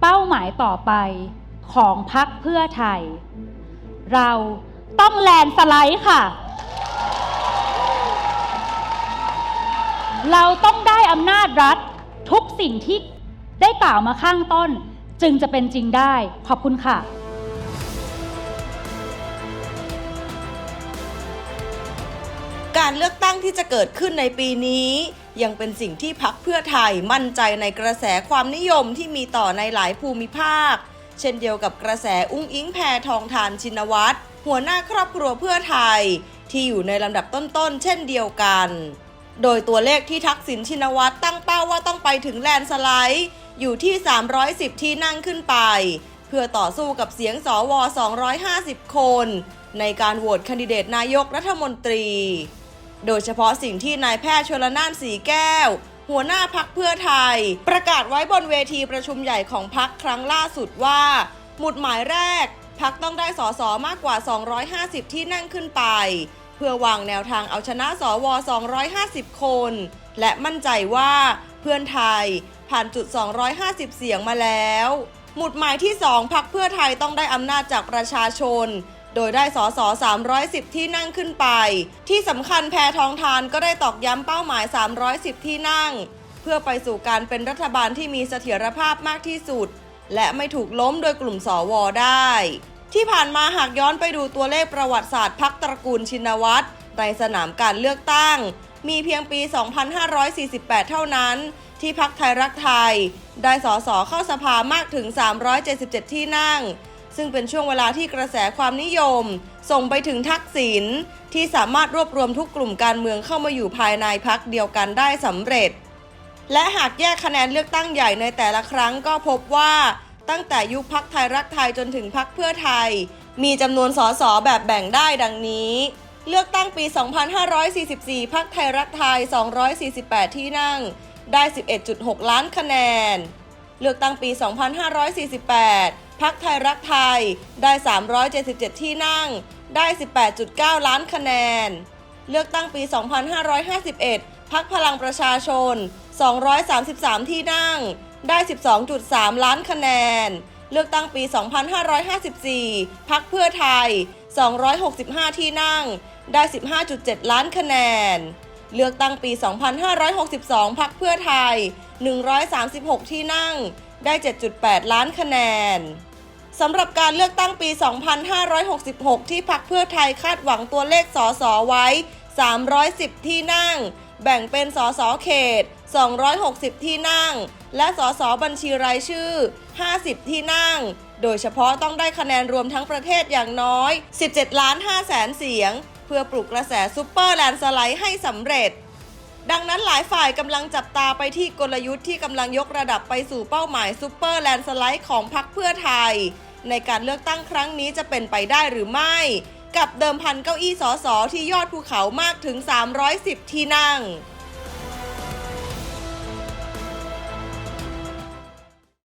เป้าหมายต่อไปของพักเพื่อไทย เราต้องแลนสไลด์ค่ะ เราต้องได้อำนาจรัฐทุกสิ่งที่ได้กล่าวมาข้างต้น จึงจะเป็นจริงได้ขอบคุณค่ะการเลือกตั้งที่จะเกิดขึ้นในปีนี้ ยังเป็นสิ่งที่พักเพื่อไทยมั่นใจในกระแสความนิยมที่มีต่อในหลายภูมิภาค เช่นเดียวกับกระแสอุ้งอิงแพทองทานชินวัตรหัวหน้าครอบครัวเพื่อไทย ที่อยู่ในลำดับต้นๆ เช่นเดียวกัน โดยตัวเลขที่ทักษิณชินวัตรตั้งเป้าว่าต้องไปถึงแลนสไลด์อยู่ที่ 310 ที่นั่งขึ้นไป เพื่อต่อสู้กับเสียงสว 250 คน ในการโหวตคนดิเดตนายกรัฐมนตรี โดยเฉพาะสิ่งที่นายแพทย์ชลนานสีแก้ว หัวหน้าพักเพื่อไทย ประกาศไว้บนเวทีประชุมใหญ่ของพักครั้งล่าสุดว่า หมุดหมายแรก พักต้องได้สอสอมากกว่า 250 ที่นั่งขึ้นไป เพื่อวางแนวทางเอาชนะสว 250 คน และมั่นใจว่าเพื่อนไทยผ่านจุด 250 เสียงมาแล้ว หมุดหมายที่ 2 พักเพื่อไทยต้องได้อำนาจจากประชาชน โดยได้สอสอ310 ที่นั่งขึ้นไป ที่สำคัญแพทองทานก็ได้ตอกย้ำเป้าหมาย 310 ที่นั่ง เพื่อไปสู่การเป็นรัฐบาลที่มีเสถียรภาพมากที่สุด และไม่ถูกล้มโดยกลุ่มสวได้ ที่ผ่านมาหากย้อนไปดูตัวเลขประวัติศาสตร์พักตระกูลชินวัตรในสนามการเลือกตั้ง มีเพียงปี 2548 เท่านั้น ที่พักไทยรักไทย ได้สอสอเข้าสภามากถึง 377 ที่นั่ง ซึ่งเป็นช่วงเวลาที่กระแสความนิยม ส่งไปถึงทักษิณที่สามารถรวบรวมทุกกลุ่มการเมืองเข้ามาอยู่ภายในพักเดียวกันได้สำเร็จ และหากแยกคะแนนเลือกตั้งใหญ่ในแต่ละครั้งก็พบว่าตั้งแต่ยุคพักไทยรักไทยจนถึงพักเพื่อไทย มีจำนวนสสแบบแบ่งได้ดังนี้ เลือกตั้งปี 2544 พักไทยรักไทย 248 ที่นั่ง ได้ 11.6 ล้านคะแนน เลือกตั้งปี 2548 พักไทยรักไทยได้ 377 ที่นั่ง ได้ 18.9 ล้านคะแนน เลือกตั้งปี 2551 พักพลังประชาชน 233 ที่นั่ง ได้ 12.3 ล้านคะแนน เลือกตั้งปี 2554 พักเพื่อไทย 265 ที่นั่ง ได้ 15.7 ล้านคะแนน เลือกตั้งปี 2562 พักเพื่อไทย 136 ที่นั่งได้ 7.8 ล้านคะแนน สำหรับการเลือกตั้งปี 2566 ที่พักเพื่อไทยคาดหวังตัวเลขสอสอไว้ 310 ที่นั่ง แบ่งเป็นสอสอเขต 260 ที่นั่ง และสอสอบัญชีรายชื่อ 50 ที่นั่ง โดยเฉพาะต้องได้คะแนนรวมทั้งประเทศอย่างน้อย 17 ล้าน5แสนเสียง เพื่อปลุกกระแสซุปเปอร์แลนด์สไลด์ให้สำเร็จ ดังนั้นหลายฝ่ายกำลังจับตาไปที่กลยุทธ์ที่กำลังยกระดับไปสู่เป้าหมายซูเปอร์แลนด์สไลด์ของพรรคเพื่อไทย ในการเลือกตั้งครั้งนี้จะเป็นไปได้หรือไม่ กับเดิมพันเก้าอี้สอสอที่ยอดภูเขามากถึง 310 ที่นั่ง